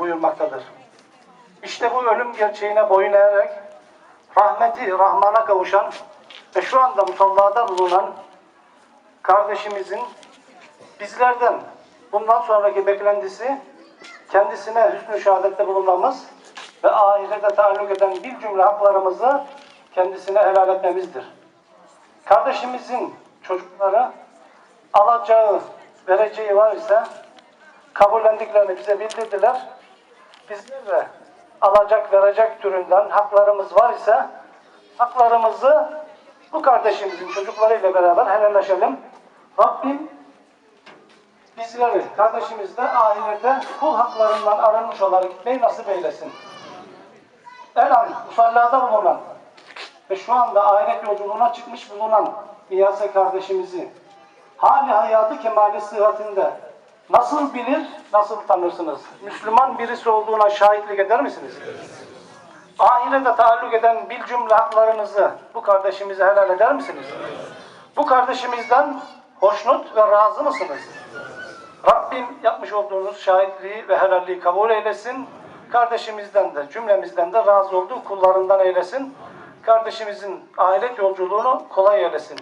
buyurmaktadır. İşte bu ölüm gerçeğine boyun eğerek rahmeti Rahman'a kavuşan ve şu anda musallada bulunan kardeşimizin bizlerden bundan sonraki beklentisi kendisine hüsnü şehadette bulunmamız ve ahirete taalluk eden bir cümle haklarımızı kendisine helal etmemizdir. Kardeşimizin çocukları alacağı, vereceği var ise kabullendiklerini bize bildirdiler. Bizler de alacak, verecek türünden haklarımız var ise haklarımızı bu kardeşimizin çocuklarıyla beraber helalleşelim. Rabbim bizleri, kardeşimiz de ahirete kul haklarından arınmış olarak gitmeyi nasip eylesin. El an, musallada bulunan ve şu anda ahiret yolculuğuna çıkmış bulunan İyase kardeşimizi hali hayatı kemali sıhhatinde nasıl bilir, nasıl tanırsınız? Müslüman birisi olduğuna şahitlik eder misiniz? Ahirete taalluk eden bir cümle haklarınızı bu kardeşimize helal eder misiniz? Bu kardeşimizden hoşnut ve razı mısınız? Rabbim yapmış olduğunuz şahitliği ve helalliği kabul eylesin. Kardeşimizden de cümlemizden de razı olduğu kullarından eylesin. Kardeşimizin ahiret yolculuğunu kolay eylesin.